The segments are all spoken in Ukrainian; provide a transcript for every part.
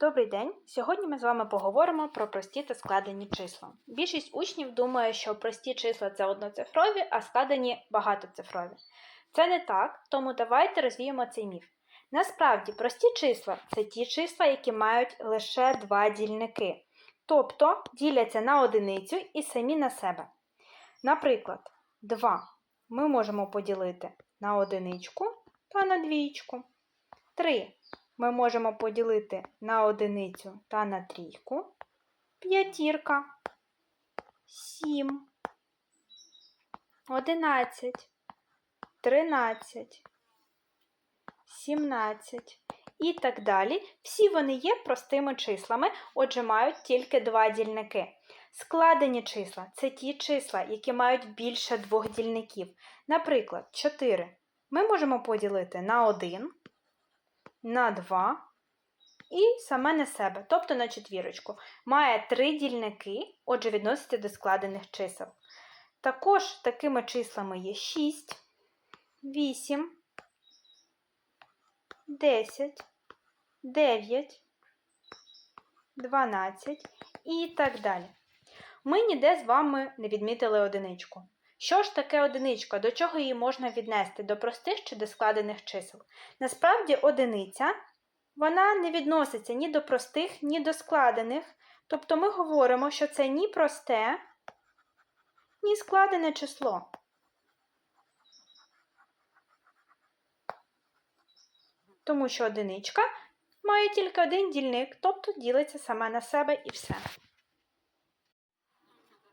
Добрий день! Сьогодні ми з вами поговоримо про прості та складені числа. Більшість учнів думає, що прості числа це одноцифрові, а складені багатоцифрові. Це не так, тому давайте розвіємо цей міф. Насправді, прості числа це ті числа, які мають лише два дільники, тобто діляться на одиницю і самі на себе. Наприклад, 2 ми можемо поділити на одиничку та на двічку. 3 ми можемо поділити на одиницю та на трійку. П'ятірка, сім, одинадцять, тринадцять, сімнадцять і так далі. Всі вони є простими числами, отже, мають тільки два дільники. Складені числа це ті числа, які мають більше двох дільників. Наприклад, 4 ми можемо поділити на 1 на 2 і саме на себе, тобто на четвірочку. Має три дільники, отже, відноситься до складених чисел. Також такими числами є 6, 8, 10, 9, 12 і так далі. Ми ніде з вами не відмітили одиничку. Що ж таке одиничка? До чого її можна віднести? До простих чи до складених чисел? Насправді, одиниця вона не відноситься ні до простих, ні до складених. Тобто ми говоримо, що це ні просте, ні складене число. Тому що одиничка має тільки один дільник, тобто ділиться саме на себе і все.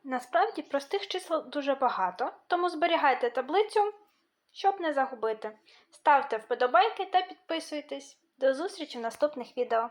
Насправді простих чисел дуже багато, тому зберігайте таблицю, щоб не загубити. Ставте вподобайки та підписуйтесь. До зустрічі в наступних відео.